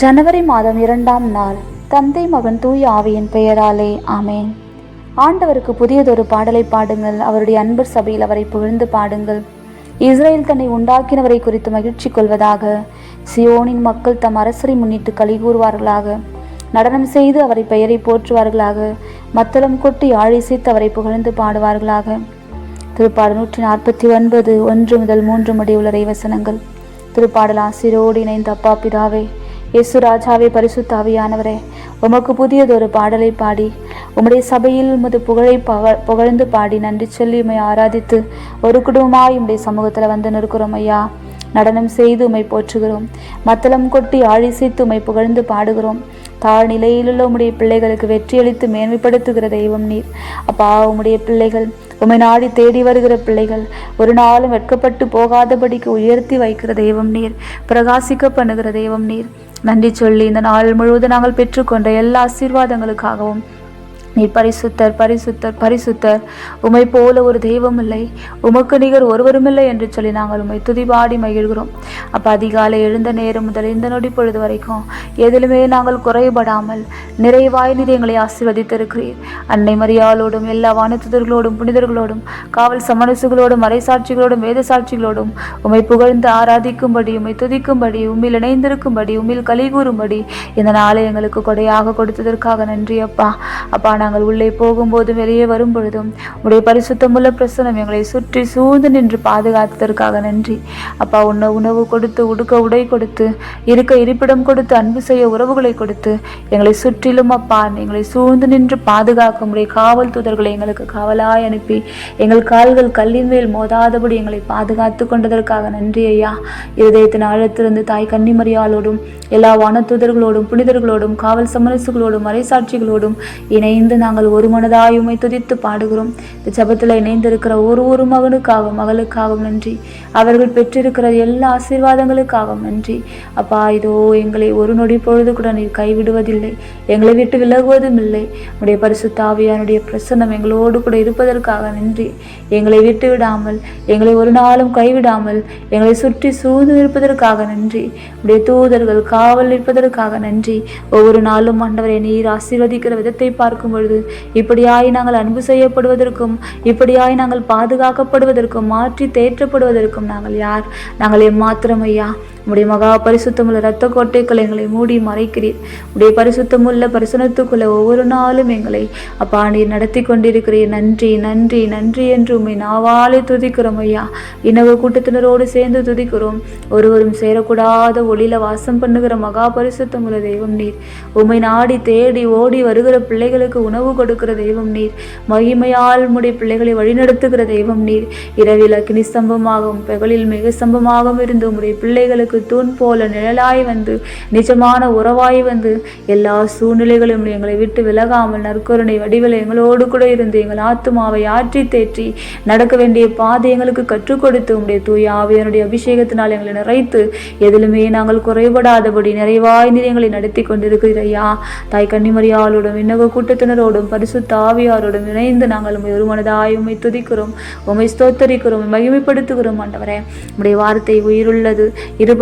ஜனவரி மாதம் இரண்டாம் நாள். தந்தை மகன் தூய ஆவியின் பெயராலே ஆமேன். ஆண்டவருக்கு புதியதொரு பாடலை பாடுங்கள். அவருடைய அன்பர் சபையில் அவரை புகழ்ந்து பாடுங்கள். இஸ்ரேல் தன்னை உண்டாக்கினவரை குறித்து மகிழ்ச்சி கொள்வதாக. சியோனின் மக்கள் தம் அரசரை முன்னிட்டு களி கூறுவார்களாக. நடனம் செய்து அவரை பெயரை போற்றுவார்களாக. மத்தளம் கொட்டி ஆழிசைத்து அவரை புகழ்ந்து பாடுவார்களாக. திருப்பாடல் நூற்றி நாற்பத்தி ஒன்பது ஒன்று முதல் மூன்று முடிவுள்ள வசனங்கள் திருப்பாடல் ஆசிரோடு இணைந்த அப்பா பிதாவே இயேசு ராஜாவே பரிசுத்தாவியானவரே உமக்கு புதியதொரு பாடலை பாடி உம்முடைய சபையில் உமது புகழை பக புகழ்ந்து பாடி நன்றி சொல்லி உம்மை ஆராதித்து ஒரு குடும்பமாய் உம்முடைய சமூகத்தில் வந்து நிற்கிறோம் ஐயா. நடனம் செய்து உமை போற்றுகிறோம். மத்தளம் கொட்டி ஆழிசைத்து உமை புகழ்ந்து பாடுகிறோம். தாழ் நிலையிலுள்ள உம்முடைய பிள்ளைகளுக்கு வெற்றியளித்து மேன்மைப்படுத்துகிற தெய்வம் நீர். அப்பா உம்முடைய பிள்ளைகள் உம்மை நாடி தேடி வருகிற பிள்ளைகள் ஒரு நாளும் வெட்கப்பட்டு போகாதபடிக்கு உயர்த்தி வைக்கிற தெய்வம் நீர். பிரகாசிக்க பண்ணுகிற தெய்வம் நீர். நன்றி சொல்லி இந்த நாள் முழுவதும் நாங்கள் பெற்றுக்கொண்ட எல்லா ஆசீர்வாதங்களுக்காகவும் நீர் பரிசுத்தர் பரிசுத்தர் பரிசுத்தர். உமை போல ஒரு தெய்வம் இல்லை. உமக்கு நிகர் ஒருவரும் இல்லை என்று சொல்லி நாங்கள் உமை துதிபாடி மகிழ்கிறோம். அப்போ அதிகாலை எழுந்த நேரம் முதல் இந்த நொடி பொழுது வரைக்கும் எதிலுமே நாங்கள் குறைபடாமல் நிறைவாய் நீர் எங்களை ஆசீர்வதித்திருக்கிறீர். அன்னை மரியாளோடும் எல்லா வானத்துதர்களோடும் புனிதர்களோடும் காவல் சமரசுகளோடும் மறைசாட்சிகளோடும் வேத சாட்சிகளோடும் உமை புகழ்ந்து ஆராதிக்கும்படி உமை துதிக்கும்படி உம்மில் இணைந்திருக்கும்படி உம்மில் கலி கூறும்படி இந்த நாளை எங்களுக்கு கொடையாக கொடுத்ததற்காக நன்றி அப்பா. அப்பா நாங்கள் உள்ளே போகும்போதும் வெளியே வரும் பொழுதும் உடைய பரிசுத்தமுள்ள பிரசனம் எங்களை சுற்றி சூழ்ந்து நின்று பாதுகாத்ததற்காக நன்றி. அப்பா உன்னை உணவு கொடுத்து உடுக்க உடை கொடுத்து இருக்க இருப்பிடம் கொடுத்து அன்பு செய்ய உறவுகளை கொடுத்து எங்களை சுற்றிலும் அப்பா எங்களை சூழ்ந்து நின்று பாதுகாக்க உடைய காவல் தூதர்களை எங்களுக்கு காவலாய் அனுப்பி எங்கள் கால்கள் கல்லின் மேல் மோதாதபடி எங்களை பாதுகாத்து கொண்டதற்காக நன்றி ஐயா. இருதயத்தின் ஆழத்திலிருந்து தாய் கன்னிமரியாளோடும் எல்லா வானத்தூதர்களோடும் புனிதர்களோடும் காவல் சமரசுகளோடும் மறைசாட்சிகளோடும் இணைந்து நாங்கள் ஒரு மனதாய் துதித்து பாடுகிறோம். இந்த ஜபத்தில் இணைந்திருக்கிற ஒரு ஒரு மகனுக்காகவும் மகளுக்காகவும் நன்றி. அவர்கள் பெற்றிருக்கிற எல்லா ஆசீர்வாதங்களுக்காகவும் நன்றி. அப்பா இதோ எங்களை ஒரு நொடி பொழுது கூட நீர் கைவிடுவதில்லை. எங்களை விட்டு விலகுவதும் இல்லை. உடைய பரிசுத்தாவியானுடைய பிரசன்னம் எங்களோடு கூட இருப்பதற்காக நன்றி. எங்களை விட்டு விடாமல் எங்களை ஒரு நாளும் கைவிடாமல் எங்களை சுற்றி சூழ்ந்து இருப்பதற்காக நன்றி. உடைய தூதர்கள் காவல் இருப்பதற்காக நன்றி. ஒவ்வொரு நாளும் ஆண்டவரை நீர் ஆசீர்வதிக்கிற விதத்தை பார்க்கும்போது பொழுது. இப்படியாய் நாங்கள் அன்பு செய்யப்படுவதற்கும் இப்படியாய் நாங்கள் பாதுகாக்கப்படுவதற்கும் மாற்றி தேற்றப்படுவதற்கும் நாங்கள் யார்? நாங்கள் எம்மாத்திரம் ஐயா. உடைய மகா பரிசுத்தமுள்ள இரத்த கோட்டைக்குள் எங்களை மூடி மறைக்கிறீர். உடைய பரிசுத்தமுள்ள பரிசனத்துக்குள்ள ஒவ்வொரு நாளும் எங்களை அப்பா நீர் நடத்தி கொண்டிருக்கிறீர். நன்றி நன்றி நன்றி என்று உண்மை நாவாலே துதிக்கிறோம் ஐயா. இன்னொரு கூட்டத்தினரோடு சேர்ந்து துதிக்கிறோம். ஒருவரும் சேரக்கூடாத ஒளியில வாசம் பண்ணுகிற மகா பரிசுத்தமுள்ள தெய்வம் நீர். உண்மை நாடி தேடி ஓடி வருகிற பிள்ளைகளுக்கு உணவு கொடுக்கிற தெய்வம் நீர். மகிமையால் உடைய பிள்ளைகளை வழிநடத்துகிற தெய்வம் நீர். இரவில் அக்னி ஸ்தம்பமாகவும் பகலில் மிக ஸ்தம்பமாகவும் இருந்து உம்முடைய பிள்ளைகளுக்கு தூண் போல நிழலாய் வந்து நிஜமான உறவாய் வந்து எல்லா சூழ்நிலைகளும் எங்களை விட்டு விலகாமல் நற்கருணை வடிவில் எங்களோடு கூட இருந்து எங்கள் ஆத்துமாவை ஆற்றி தேற்றி நடக்க வேண்டிய பாதை எங்களுக்கு கற்றுக் கொடுத்து உம்முடைய தூய ஆவியனுடைய அபிஷேகத்தினால் எங்களை நிறைத்து எதிலுமே நாங்கள் குறைபடாதபடி நிறைவாய் எங்களை நடத்தி கொண்டிருக்கிறையா தாய் கன்னிமரியாளோடும் விண்ணக கூட்டத்தினரோடும் பரிசு தாவியாரோடும் இணைந்து நாங்கள் உண்மை ஒரு மனதாய் உண்மை துதிக்கிறோம் உண்மை ஸ்தோத்தரிக்கிறோம் மகிமைப்படுத்துகிறோம் ஆண்டவரே. உடைய வார்த்தை உயிருள்ளது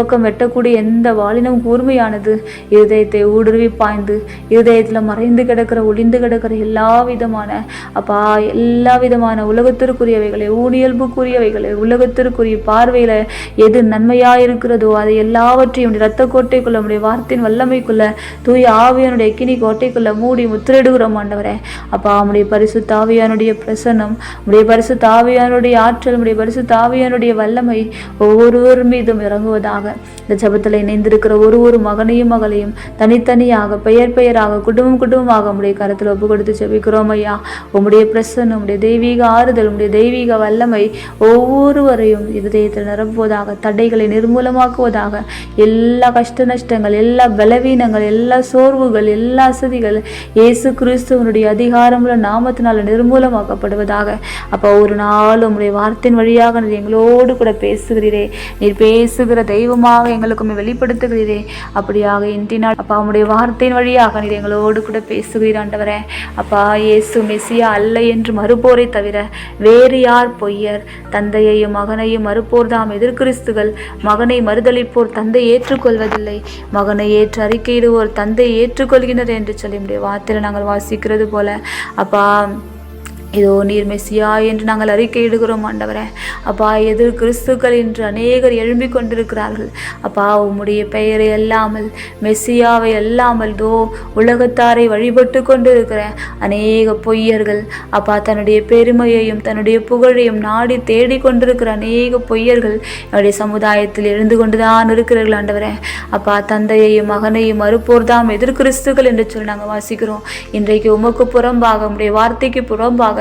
பக்கம் வெட்டக்கூடிய எந்த வாளினும் கூர்மையானது இருதயத்தை ஊடுருவி பாய்ந்து இருதயத்தில் மறைந்து கிடக்கிற ஒளிந்து கிடக்கிற எல்லா விதமான அப்பா எல்லா விதமான உலகத்திற்குரியவைகளை ஊனியல்புக்குரியவைகளை உலகத்திற்குரிய பார்வையில் எது நன்மையாக இருக்கிறதோ அதை எல்லாவற்றையும் இரத்த கோட்டைக்குள்ள நம்முடைய வார்த்தையின் வல்லமைக்குள்ள தூய ஆவியனுடைய கிணி கோட்டைக்குள்ள மூடி முத்திரையிடுகிறோம் ஆண்டவரே. அப்பா நம்முடைய பரிசு தாவியானுடைய பிரசன்னம் நம்முடைய பரிசு தாவியானுடைய ஆற்றல் நம்முடைய பரிசு தாவியானுடைய வல்லமை ஒவ்வொருவர் மீதும் இறங்குவதாக இந்த ஜபத்தில் இணைந்திருக்கிற ஒரு ஒரு மகனையும் மகளையும் தனித்தனியாக பெயர் பெயராக குடும்பம் குடும்பமாக உடைய கருத்தில் ஒப்பு கொடுத்து ஜபிக்கிறோம் ஐயா. உம்முடைய பிரசன்னம் உம்முடைய தெய்வீக ஆறுதல் உம்முடைய தெய்வீக வல்லமை ஒவ்வொருவரையும் இருதயத்தில் நிரம்புவதாக தடைகளை நிர்மூலமாக்குவதாக எல்லா கஷ்ட நஷ்டங்கள் எல்லா பலவீனங்கள் எல்லா சோர்வுகள் எல்லா அசதிகள் இயேசு கிறிஸ்துவனுடைய அதிகாரமுள்ள நாமத்தினால் நிர்மூலமாக்கப்படுவதாக. அப்போ ஒரு நாள் உம்முடைய வார்த்தையின் வழியாக எங்களோடு கூட பேசுகிறீரே. நீர் பேசுகிற தெய்வம் எங்களுக்குமாக எங்களுக்குமே வெளிப்படுத்துகிறீரே. அப்படியாக இன்றினால் அப்பா உம்முடைய வார்த்தையின் வழியாக நீர் எங்களோடு கூட பேசுகிறீர் ஆண்டவரே. அப்பா இயேசு மெசியா அல்ல என்று மறுப்போரை தவிர வேறு யார் பொய்யர்? தந்தையையும் மகனையும் மறுப்போர் தாம் எதிர்கிறிஸ்துகள். மகனை மறுதளிப்போர் தந்தை ஏற்றுக்கொள்வதில்லை. மகனை ஏற்று அறிக்கையிடுவோர் தந்தை ஏற்றுக்கொள்கின்றனர் என்று சொல்லி உடைய வார்த்தையில் நாங்கள் வாசிக்கிறது போல அப்பா இதோ நீர் மெஸ்ஸியா என்று நாங்கள் அறிக்கையிடுகிறோம் ஆண்டவரே. அப்பா எதிர் கிறிஸ்துக்கள் என்று அநேகர் எழும்பிக் கொண்டிருக்கிறார்கள். அப்பா உம்முடைய பெயரை அல்லாமல் மெஸ்ஸியாவை அல்லாமல் தோ உலகத்தாரை வழிபட்டு கொண்டிருக்கிற அநேக பொய்யர்கள் அப்பா தன்னுடைய பெருமையையும் தன்னுடைய புகழையும் நாடி தேடி கொண்டிருக்கிற அநேக பொய்யர்கள் என்னுடைய சமுதாயத்தில் எழுந்து கொண்டுதான் இருக்கிறார்கள் ஆண்டவரே. அப்பா தந்தையையும் மகனையும் மறுப்போர் தாம் எதிர் கிறிஸ்துக்கள் என்று சொல்லி நாங்கள் வாசிக்கிறோம். இன்றைக்கு உமக்கு புறம்பாக உம்முடைய வார்த்தைக்கு புறம்பாக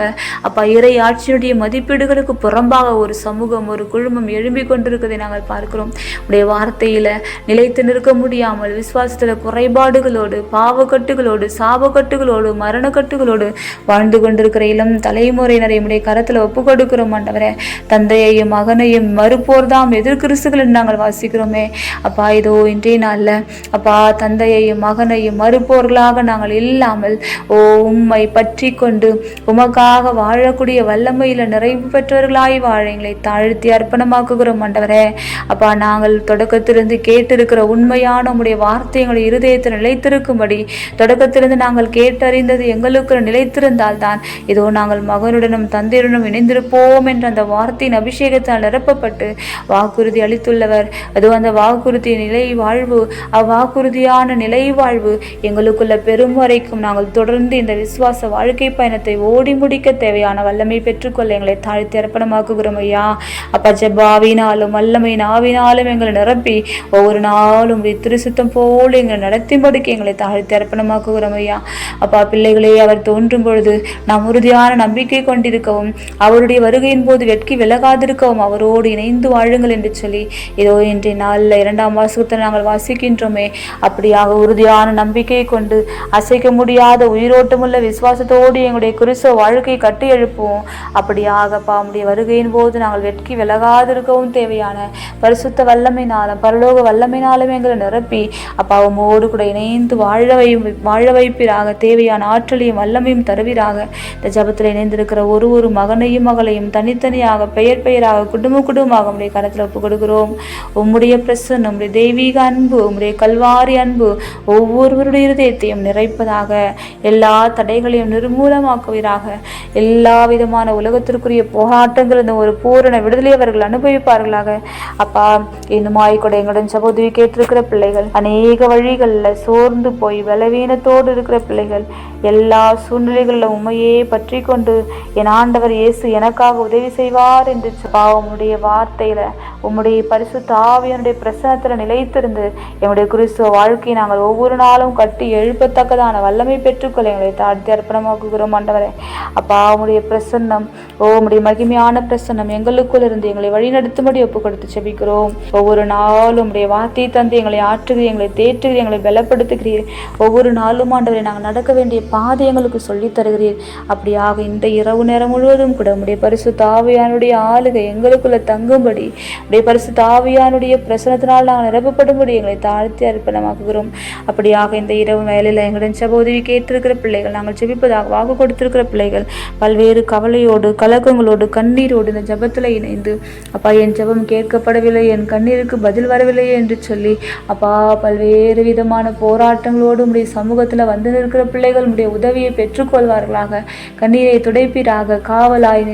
அப்பா இறை ஆட்சியினுடைய மதிப்பீடுகளுக்கு புறம்பாக ஒரு சமூகம் ஒரு குழுமம் எழும்பிக் கொண்டிருக்கிறதை நாங்கள் பார்க்கிறோம். உடைய வார்த்தையில் நிலைத்து நிற்க முடியாமல் விசுவாசத்துல குறைபாடுகளோடு பாவக்கட்டுகளோடு சாபக்கட்டுகளோடு மரணக்கட்டுகளோடு வாழ்ந்து கொண்டிருக்கிற இளம் தலைமுறையினரை உடைய கரத்துல ஒப்பு கொடுக்கிறோம் ஆண்டவரே. தந்தையையும் மகனையும் மறுப்போர் தாம் எதிர்கிறிஸ்துகள் நாங்கள் வாசிக்கிறோமே. அப்பா இதோ இன்றைய நாள்ல அப்பா தந்தையையும் மகனையும் மறுப்போர்களாக நாங்கள் இல்லாமல் ஓ உம்மை பற்றி கொண்டு உமக்காக வாழக்கூடிய வல்லமையில் நிறைவு பெற்றவர்களாய் வாழ எங்களை தாழ்த்தி அர்ப்பணமாக்குகிறோம் ஆண்டவரே. அப்பா நாங்கள் தொடக்கத்திலிருந்து கேட்டிருக்கிற உண்மையான உடைய வார்த்தை எங்களுடைய இருதயத்தில் நிலைத்திருக்கும்படி தொடக்கத்திலிருந்து நாங்கள் கேட்டறிந்தது எங்களுக்கு நிலைத்திருந்தால் தான் இதோ நாங்கள் மகனுடனும் தந்தையுடனும் இணைந்திருப்போம் என்ற அந்த வார்த்தையின் அபிஷேகத்தால் நிரப்பப்பட்டு வாக்குறுதி அளித்துள்ளவர். அதோ அந்த வாக்குறுதி நிலை வாழ்வு அவ்வாக்குறுதியான நிலை வாழ்வு எங்களுக்குள்ள பெரும் வரைக்கும் நாங்கள் தொடர்ந்து இந்த விசுவாச வாழ்க்கை பயணத்தை ஓடி முடி ஜெபிக்க தேவையான வல்லமை பெற்றுக்கொள்ள எங்களை தாழ்த்தி அர்ப்பணமாக்குகிறோம் ஐயா. அப்பா ஜபாவினாலும் வல்லமை நாவினாலும் எங்களை நிரப்பி ஒவ்வொரு நாளும் உம்முடைய திருசுத்தம் போல எங்களை நடத்தின்படிக்கு எங்களை தாழ்த்தி அர்ப்பணமாக்குகிறோம் ஐயா. அப்பா பிள்ளைகளே அவர் தோன்றும் பொழுது நாம் உறுதியான நம்பிக்கை கொண்டிருக்கவும் அவருடைய வருகையின் போது வெட்கி விலகாதிருக்கவும் அவரோடு இணைந்து வாழுங்கள் என்று சொல்லி இதோ இன்றைய நாளில் இரண்டாம் வாசகத்தில் நாங்கள் வாசிக்கின்றோமே. அப்படியாக உறுதியான நம்பிக்கை கொண்டு அசைக்க முடியாத உயிரோட்டமுள்ள விசுவாசத்தோடு எங்களுடைய குருச வாழ்க்கை கட்டி எழுப்புவோம் அப்படியாக பாமுடைய வருகையின் போது நாங்கள் வெட்கி விலகாதிருக்கவும் தேவையான பரிசுத்த வல்லமைனாலும் பரலோக வல்லமைனாலும் எங்களை நிரப்பி அப்பா அப்பாவமோடு கூட இணைந்து வாழ வை வாழ வைப்பிராக. தேவையான ஆற்றலையும் வல்லமையும் தருவீராக. இந்த ஜபத்தில் இணைந்திருக்கிற ஒரு ஒரு மகனையும் மகளையும் தனித்தனியாக பெயர் பெயராக குடும்ப குடும்பமாக உடைய கரத்தில் ஒப்பு கொடுக்கிறோம் உம்முடைய பிரசன்னம் உடைய தெய்வீக அன்பு உம்முடைய கல்வாரி அன்பு ஒவ்வொருவருடைய இருதயத்தையும் நிறைப்பதாக எல்லா தடைகளையும் நிர்மூலமாக்குவீராக. எல்லா விதமான உலகத்திற்குரிய போராட்டங்கள் இந்த ஒரு பூரண விடுதலை அவர்கள் அனுபவிப்பார்களாக. அப்பா இன்னுமாய் கூட எங்களுடன் சகோதரி கேட்டிருக்கிற பிள்ளைகள் அநேக வழிகளில் சோர்ந்து போய் பலவீனத்தோடு இருக்கிற பிள்ளைகள் எல்லா சூழ்நிலைகளில் உண்மையே பற்றி கொண்டு என் ஆண்டவர் இயேசு எனக்காக உதவி செய்வார் என்று பா உம்முடைய வார்த்தையில உம்முடைய பரிசு தாவியனுடைய பிரசனத்தில் நிலைத்திருந்து என்னுடைய கிறிஸ்துவ வாழ்க்கையை நாங்கள் ஒவ்வொரு நாளும் கட்டி எழுப்பத்தக்கதான வல்லமை பெற்றுக்கொள்ள எங்களை தாழ்த்தி அர்ப்பணமாக்குகிறோம் ஆண்டவரை. அப்பா உம்முடைய பிரசன்னம். ஓ உம்முடைய மகிமையான பிரசன்னம். எங்களுக்குள் இருந்து எங்களை வழிநடத்தும்படி ஒப்பு கொடுத்து செபிக்கிறோம். ஒவ்வொரு நாளும் உம்முடைய வார்த்தையை தந்து எங்களை ஆற்றுகிறீர் எங்களை தேற்றுகிறீர் எங்களை பலப்படுத்துகிறீர். ஒவ்வொரு நாளும் ஆண்டவரை நாங்கள் நடக்க வேண்டிய பாதை எங்களுக்கு சொல்லித் தருகிறீர். அப்படியாக இந்த இரவு நேரம் முழுவதும் கூட உடைய பரிசு தாவியானுடைய ஆளுகை எங்களுக்குள்ள தங்கும்படி உடைய பரிசு தாவியானுடைய பிரசனத்தினால் நாங்கள் நிரப்பப்படும்படி எங்களை தாழ்த்தி அர்ப்பணமாக்குகிறோம். அப்படியாக இந்த இரவு வேலையில் எங்களுடன் சகோதரி கேட்டிருக்கிற பிள்ளைகள் நாங்கள் செபிப்பதாக வாக்கு கொடுத்திருக்கிற பிள்ளைகள் பல்வேறு கவலையோடு கலக்கங்களோடு கண்ணீரோடு இந்த ஜெபத்தில் இணைந்து அப்பா என் ஜெபம் கேட்கப்படவில்லை என் கண்ணீருக்கு பதில் வரவில்லையே என்று சொல்லி அப்பா பல்வேறு விதமான போராட்டங்களோடு உடைய சமூகத்தில் வந்து நிற்கிற பிள்ளைகள் உடைய உதவியை பெற்றுக்கொள்வார்களாக. கண்ணீரை துடைப்பீராக காவலாய்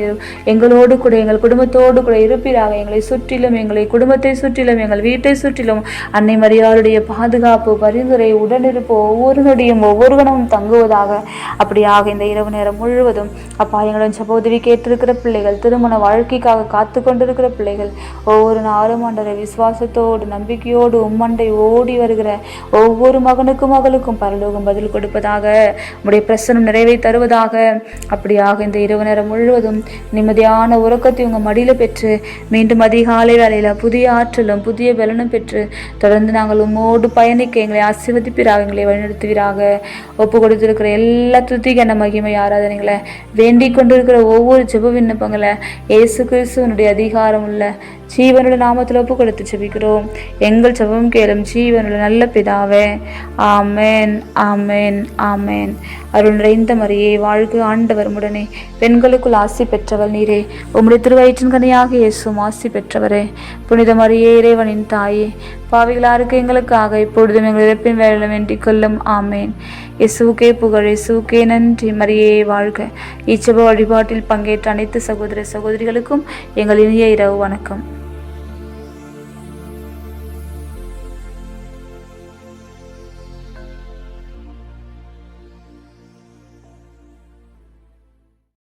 எங்களோடு கூட எங்கள் குடும்பத்தோடு கூட இருப்பீராக. எங்களை சுற்றிலும் எங்களை குடும்பத்தை சுற்றிலும் எங்கள் வீட்டை சுற்றிலும் அன்னை மரியாளுடைய பாதுகாப்பு பரிந்துரை உடனிருப்பு ஒவ்வொருவருடையும் ஒவ்வொருவனும் ஒவ்வொரு தங்குவதாக. அப்படியாக இந்த இரவு நேரம் முழுவதும் அப்பா எங்களுடன் உதவி கேட்டிருக்கிற பிள்ளைகள் திருமண வாழ்க்கைக்காக காத்து கொண்டிருக்கிற பிள்ளைகள் ஒவ்வொரு நாளும் ஆண்டரை விசுவாசத்தோடு நம்பிக்கையோடு உம்மண்டை ஓடி வருகிற ஒவ்வொரு மகனுக்கும் மகளுக்கும் பரலோகம் பதில் கொடுப்பதாக உடைய பிரசனம் நிறைவை தருவதாக அப்படியாக இந்த இரவு நேரம் முழுவதும் நிம்மதியான உறக்கத்தை உங்கள் மடியில் பெற்று மீண்டும் அதிகாலை வேளையில் புதிய ஆற்றலும் புதிய பலனும் பெற்று தொடர்ந்து நாங்கள் உம்மோடு பயணிக்க எங்களை ஆசீர்வதிப்பீராக எங்களை வழிநடத்துவீராக ஒப்பு கொடுத்திருக்கிற எல்லா துதிகன மகிமை ஆராதனைகளை வேண்டிக் கொண்டிருக்கிற ஒவ்வொரு ஜெப விண்ணப்பங்களை இயேசு கிறிஸ்துவனுடைய அதிகாரம் உள்ள ஜீவனுடைய நாமத்தில் ஒப்பு கொடுத்து செபிக்கிறோம் எங்கள் செபம் கேளும் ஜீவனுடைய நல்ல பிதாவே. ஆமேன் ஆமேன் ஆமேன். அருள் நிறைந்த மரியே வாழ்க ஆண்டவர் உடனே பெண்களுக்குள் ஆசி பெற்றவள் நீரே. உம்முடைய திருவயிற்றின் கனியாக இயேசும் ஆசி பெற்றவரே. புனித மரியே இறைவனின் தாயே. பாவிகளாருக்கு எங்களுக்காக இப்பொழுதும் எங்கள் இறப்பின் வேலை வேண்டிக் கொள்ளும். ஆமேன். இசுவுக்கே புகழ் இசுவுக்கே நன்றி மரியே வாழ்க. இச்சப வழிபாட்டில் பங்கேற்ற அனைத்து சகோதர சகோதரிகளுக்கும் எங்கள் இனிய இரவு வணக்கம்.